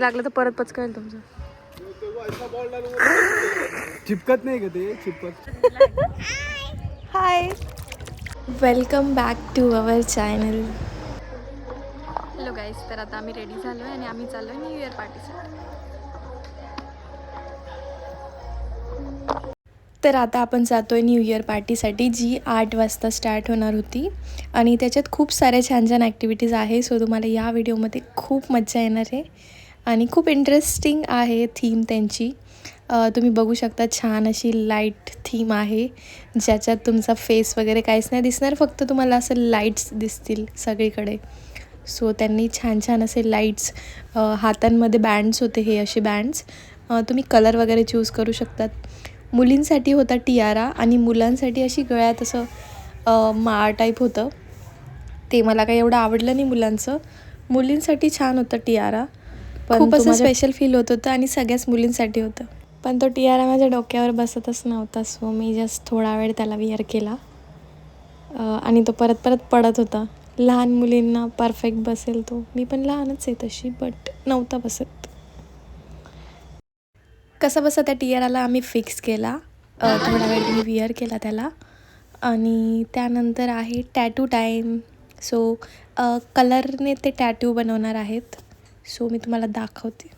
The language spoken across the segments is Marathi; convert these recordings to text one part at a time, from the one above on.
नाही लागलं तर परत पचकायला तुमचं. चिपकत नाही का ते? चिपकत. Hi welcome back to our channel hello guys तर आता आम्ही रेडी झालो आहे आणि आम्ही चाललो आहे न्यू इयर पार्टीसाठी तर आता आपण जातो आहे न्यू इयर पार्टीसाठी जी आठ वाजता स्टार्ट होणार होती. आणि त्याच्यात खूप साऱ्या छान छान ॲक्टिव्हिटीज आहे सो तुम्हाला या व्हिडिओमध्ये खूप मजा येणार आहे. आणि खूप इंटरेस्टिंग आहे थीम त्यांची. तुम्ही बघू शकता छान अशी लाइट थीम आहे. ज्याच्यात तुमचा फेस वगैरे काहीच नाही दिसणार फक्त तुम्हाला असं लाईट्स दिसतील सगळीकडे. सो त्यांनी छान छान असे लाईट्स हातांमध्ये बँड्स होते हे असे बँड्स तुम्ही कलर वगैरे चूज करू शकतात. मुलींसाठी होता टियारा आणि मुलांसाठी अशी गळ्यात असं माळ टाईप होतं. ते मला काही एवढं आवडलं नाही मुलांचं. मुलींसाठी छान होतं टियारा खूप असं स्पेशल फील होत होतं आणि सगळ्याच मुलींसाठी होतं. पण तो टियारा माझ्या डोक्यावर बसतच नव्हता सो मी जस्ट थोडा वेळ त्याला विअर केला. आणि तो परत परत पडत होता. लहान मुलींना परफेक्ट बसेल तो. मी पण लहानच आहे तशी बट नव्हता बसत. कसा बसा त्या टियराला आम्ही फिक्स केला. थोडा वेळ मी विअर केला त्याला. आणि त्यानंतर आहे टॅटू टाईम सो कलरने ते टॅटू बनवणार आहेत. सो मी तुम्हाला दाखवते.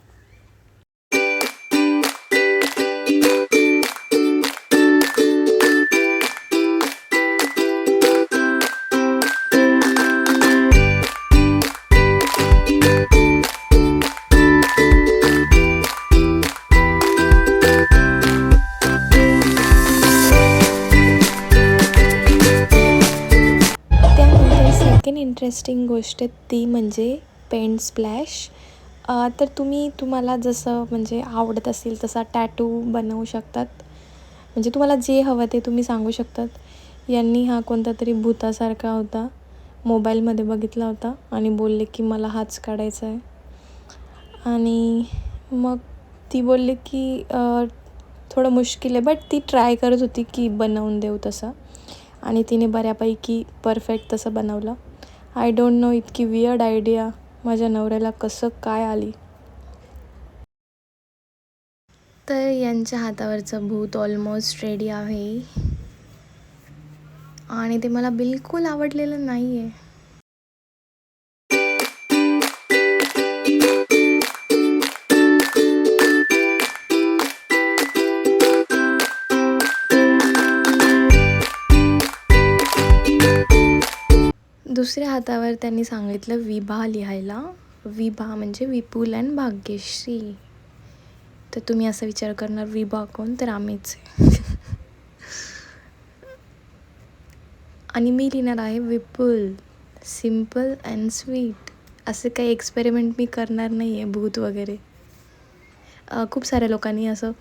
सेकंड इंटरेस्टिंग गोष्ट ती म्हणजे पेंट स्प्लॅश तर तुम्ही तुम्हाला जसं म्हणजे आवडत असेल तसा टॅटू बनवू शकतात. म्हणजे तुम्हाला जे हवं ते तुम्ही सांगू शकतात. यांनी हा कोणता तरी भूतासारखा होता मोबाईलमध्ये बघितला होता आणि बोलले की मला हाच काढायचा आहे. आणि मग ती बोलली की थोडं मुश्किल आहे बट ती ट्राय करत होती की बनवून देऊ तसं. आणि तिने बऱ्यापैकी परफेक्ट तसं बनवलं. आय डोंट नो इतकी वियर्ड आयडिया माझ्या नवऱ्याला कसं काय आली? तर यांच्या हातावरचं भूत ऑलमोस्ट रेडी आहे. आणि ते मला बिलकुल आवडलेलं नाही आहे दुसऱ्या हातावर त्यांनी सांगितलं विभा लिहायला. विभा म्हणजे विपुल अँड भाग्यश्री. तर तुम्ही असा विचार करणार विभा कोण? तर आम्हीच. आहे. आणि मी लिहिणार आहे विपुल सिंपल अँड स्वीट. असं काही एक्सपेरिमेंट मी करणार नाही आहे भूत वगैरे. खूप साऱ्या लोकांनी असं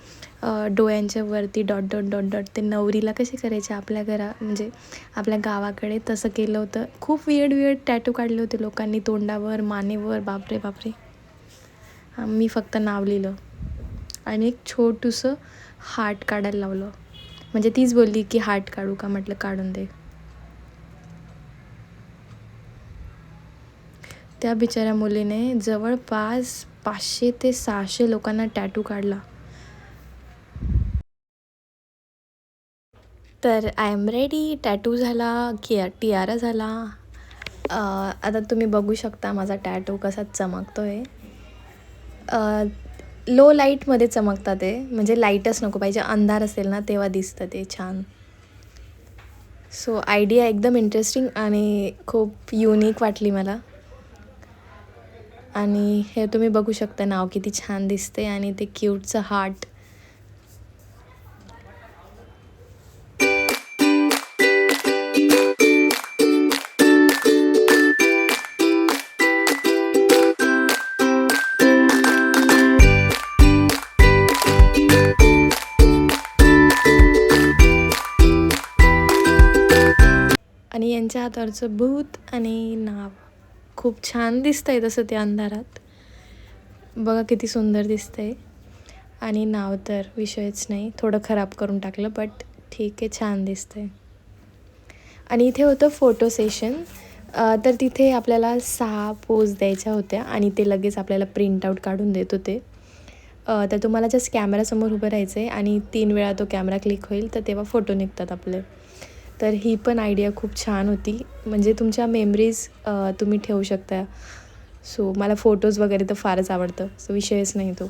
डोळ्यांच्या वरती डॉट डॉट डॉट डॉट ते नवरीला कसे करायचे आपल्या घरा म्हणजे आपल्या गावाकडे तसं केलं होतं. खूप वियर्ड वियर्ड टॅटू काढले होते लोकांनी तोंडावर मानेवर. बापरे बापरे. मी फक्त नाव लिहिलं. आणि एक छोटूसं हार्ट काढायला लावलं. म्हणजे तीच बोलली की हार्ट काढू का? म्हटलं काढून दे. त्या बिचाऱ्या मुलीने जवळपास पाचशे ते सहाशे लोकांना टॅटू काढला. तर आय एम रेडी टॅटू झाला किया टियारा झाला. आता तुम्ही बघू शकता माझा टॅटू कसा चमकतो आहे लो लाईटमध्ये चमकतात ते. म्हणजे लाईटच नको पाहिजे. अंधार असेल ना तेव्हा दिसतं ते छान. सो आयडिया एकदम इंटरेस्टिंग आणि खूप युनिक वाटली मला. आणि हे तुम्ही बघू शकता नाव किती छान दिसते आणि ते क्यूटचं हार्ट आणि यांच्या हातावरचं भूत आणि नाव. खूप छान दिसतंय तसं ते अंधारात. बघा किती सुंदर दिसतंय. आणि नाव तर विषयच नाही थोडं खराब करून टाकलं बट ठीक आहे छान दिसतंय. आणि इथे होतं फोटो सेशन तर तिथे आपल्याला सहा पोज द्यायच्या होत्या आणि ते लगेच आपल्याला प्रिंट आऊट काढून देत होते. तर तुम्हाला जस्ट कॅमेरासमोर उभं राहायचं आहे आणि तीन वेळा तो कॅमेरा क्लिक होईल तर तेव्हा फोटो निघतात आपले. तर ही पण आयडिया खूप छान होती. म्हणजे तुमच्या मेमरीज तुम्ही ठेवू शकता. सो मला फोटोज वगैरे तर फारच आवडतं. सो विषयच नाही तो.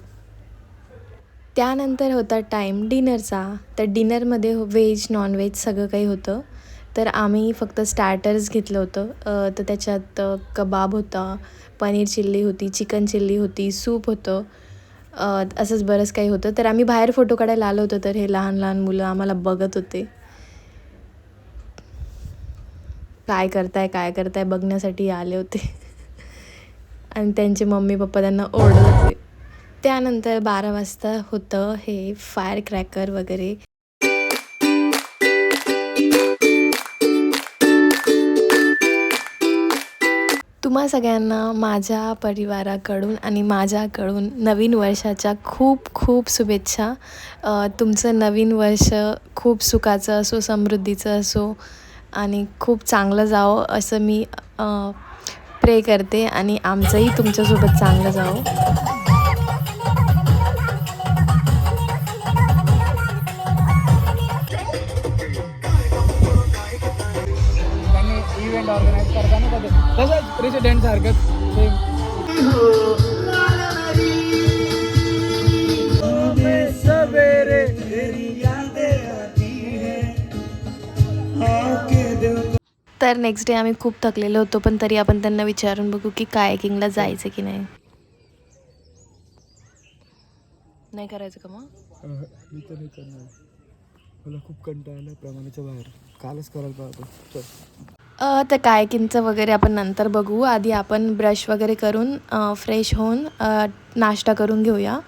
त्यानंतर होता टाईम डिनरचा तर डिनरमध्ये व्हेज नॉनव्हेज सगळं काही होतं. तर आम्ही फक्त स्टार्टर्स घेतलं होतं. तर त्याच्यात कबाब होता पनीर चिल्ली होती चिकन चिल्ली होती सूप होतं. असंच बरंच काही होतं. तर आम्ही बाहेर फोटो काढायला आलो होतो तर हे लहान लहान मुलं आम्हाला बघत होते. काय करताय काय करताय बघण्यासाठी आले होते. आणि त्यांचे मम्मी पप्पा त्यांना ओरडत होते. त्यानंतर बारा वाजता होतं हे फायर क्रॅकर वगैरे. तुम्हा सगळ्यांना माझ्या परिवाराकडून आणि माझ्याकडून नवीन वर्षाच्या खूप खूप शुभेच्छा. तुमचं नवीन वर्ष खूप सुखाचं असो समृद्धीचं असो. आणि खूप चांगलं जावं असं मी प्रे करते आणि आमचंही तुमच्यासोबत चांगलं जावं. इव्हेंट ऑर्गनाईज करताना कसं तसंच प्रेसिडेंट सारखंच तर नेक्स्ट डे आम्ही खूप थकलेलो होतो पण तरी आपण त्यांना विचारून बघू की कायकिंगला जायचं की नाही. नाही करायचं का मग? मी तर नाही करणार. मला खूप कंटाळा आला प्रमाणाच्या बाहेर. कालच करायला पाहतो. चल. तर कायकिंगचं वगैरे आपण नंतर बघू. आधी आपण ब्रश वगैरे करून फ्रेश होऊन नाश्ता करून घेऊया.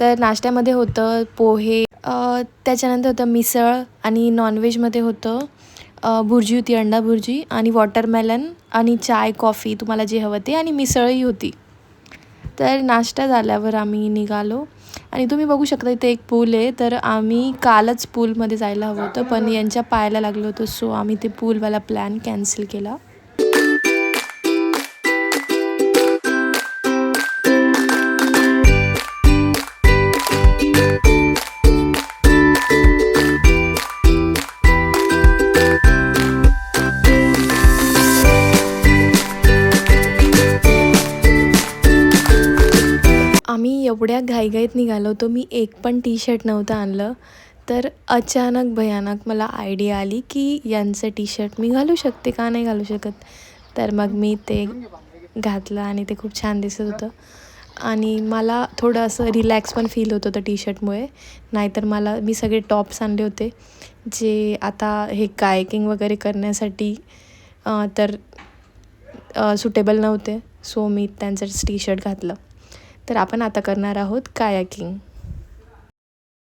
तर नाश्त्यामध्ये होतं पोहे त्याच्यानंतर होतं मिसळ आणि नॉनव्हेजमध्ये होतं. भुर्जी होती अंडा भुर्जी आणि वॉटरमेलन आणि चाय कॉफी तुम्हाला जे हवं ते आणि मिसळही होती. तर नाश्ता झाल्यावर आम्ही निघालो. आणि तुम्ही बघू शकता इथे एक पूल आहे. तर आम्ही कालच पूलमध्ये जायला हवं होतं पण यांच्या पायाला लागलं होतं सो आम्ही ते पूलवाला प्लॅन कॅन्सल केला. एवढ्या घाईघाईत निघालो होतो. मी एक पण टी शर्ट नव्हतं आणलं. तर अचानक भयानक मला आयडिया आली की यांचं टी शर्ट मी घालू शकते का? नाही घालू शकत. तर मग मी ते घातलं आणि ते खूप छान दिसत होतं. आणि मला थोडं असं रिलॅक्स पण फील होत होतं टी शर्टमुळे नाहीतर मला मी सगळे टॉप्स आणले होते. जे आता हे कायकिंग वगैरे करण्यासाठी तर सुटेबल नव्हते. सो मी त्यांचं टी शर्ट घातलं. तर आपण आता करणार आहोत कायाकिंग.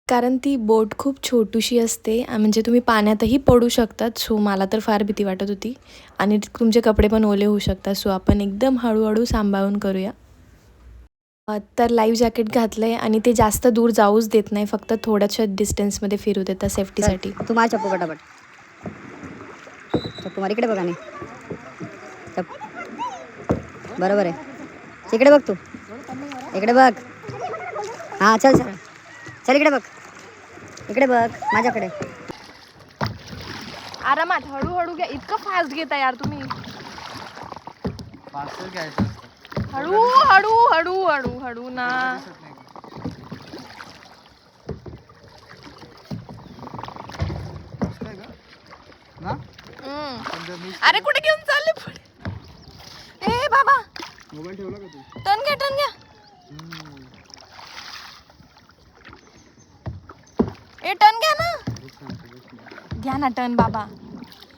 कारण ती बोट खूप छोटूशी असते म्हणजे तुम्ही पाण्यातही पडू शकतात. सो मला तर फार भीती वाटत होती. आणि तुमचे कपडे पण ओले होऊ शकतात. सो आपण एकदम हळूहळू सांभाळून करूया. तर लाईव्ह जॅकेट घातलं आहे आणि ते जास्त दूर जाऊच देत नाही. फक्त थोड्याशा डिस्टन्समध्ये फिरू देतात सेफ्टीसाठी तुम्हाला चप्पू पटापट चप्पू मार इकडे बघा नाही बरोबर आहे. इकडे बघ तू. इकडे बघ. हां चल सर चल इकडे बघ. इकडे बघ माझ्याकडे. आरामात हळूहळू घ्या. इतकं फास्ट घेता यार तुम्ही. घ्यायचं हळू हळू हळू हळू हळू ना. हम्म. अरे कुठे घेऊन चालले पुढे? ए बाबा. मोबाईल ठेवला का तू? टन घ्या टन घ्या. ए टन घ्या ना. घ्या ना टन बाबा.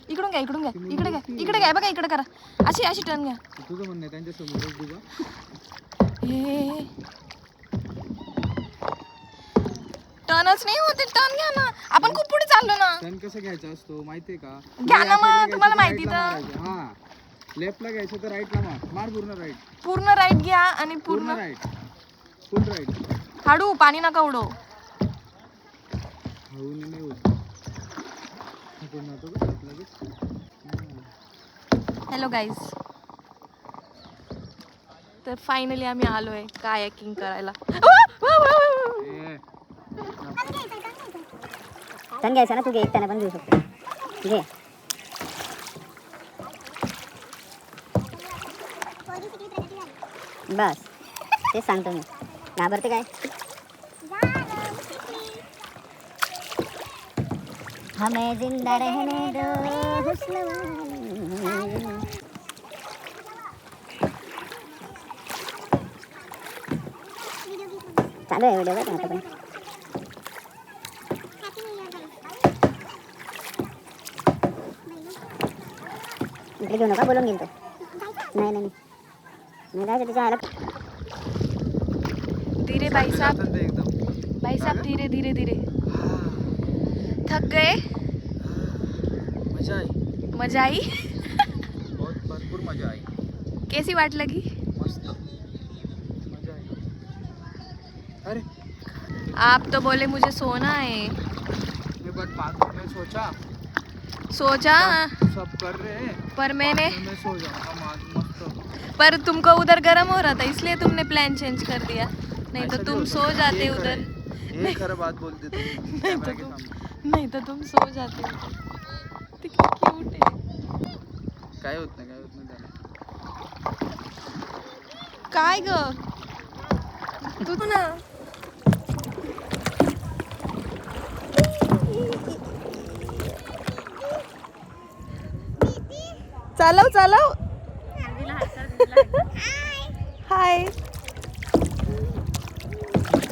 इकडून घ्या इकडून घ्या. इकडे घ्या इकडे घ्या बघा इकडे करा. अशी अशी टन घ्या. तुझं म्हणणं आहे त्यांच्या समोरच दिवा. ए टनच नाही होते टन घ्या ना. आपण खूप पुढे चाललो ना. टर्न कसं घ्यायचा असतो माहितीये का? घ्या ना मग, तुम्हाला माहिती तर. हा. लेफ्टला घ्यायचं तर राईटला मार. मार पूर्ण राईट पूर्ण राईट घ्या आणि पूर्ण राईट फुल राईट हळू पाणी नका हळून नाही हा. हॅलो गाईज तर फायनली आम्ही आलो आहे कायाकिंग करायला घ्यायचा ना तू घे एकट्याने पण घेऊ शकतो. घे. बस तेच सांगतो मी. घाबरते काय? हमें जिंदा रहने दो चालू आहे व्हिडिओ बघ पण? इकडे घेऊ नका बोलून गेलो नाही नाही नाही. जायचं तिच्या आला धीरे भाई साहब। एकदम। भाई साहब धीरे धीरे धीरे। थक गए? मज़ा आई। मज़ा आई? बहुत भरपूर मज़ा आई। कैसी वाट लगी? मस्त। मज़ा आई। अरे। आप तो बोले मुझे सोना है। मैं बात में सोचा। सोचा? सब कर रहे हैं। पर मैंने मैं सो जाऊँगा पर तुमको उधर गर्म हो रहा था इसलिए तुमने प्लान चेंज कर दिया। नहीं तो तुम सो। जाते उधर ये खरं बात बोलते तुम नहीं तो तुम नहीं तो तुम सो जाते उधर किती क्यूट आहे. काय होत नाही काय होत नाही त्याला. काय ग? तू ना. चालव चालव. हाय.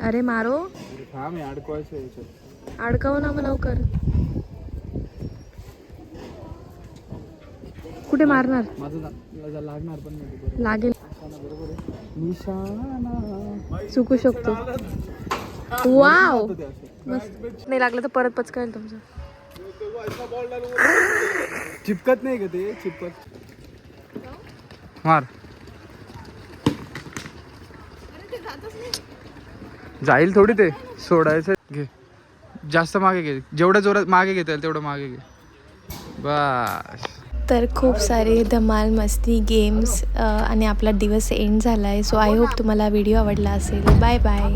अरे मारो. अडकवायचं अडकव ना मग लवकर. कुठे मारणार? माझं लागणार पण नाही बरोबर लागेल. बरोबर आहे निशाणा चुकू शकतो. वाव. ते असं. मस्त. नाही लागलं तर परत पचकायला तुमचं. चिपकत नाही का ते? चिपकत. मार. जाईल थोडी ते सोडायचं घे. जास्त मागे घे. जेवढं जोरात मागे घेता येईल तेवढं मागे घे. बस. तर खूप सारे धमाल मस्ती गेम्स आणि आपला दिवस एंड झाला आहे सो आय होप तुम्हाला व्हिडिओ आवडला असेल. Bye bye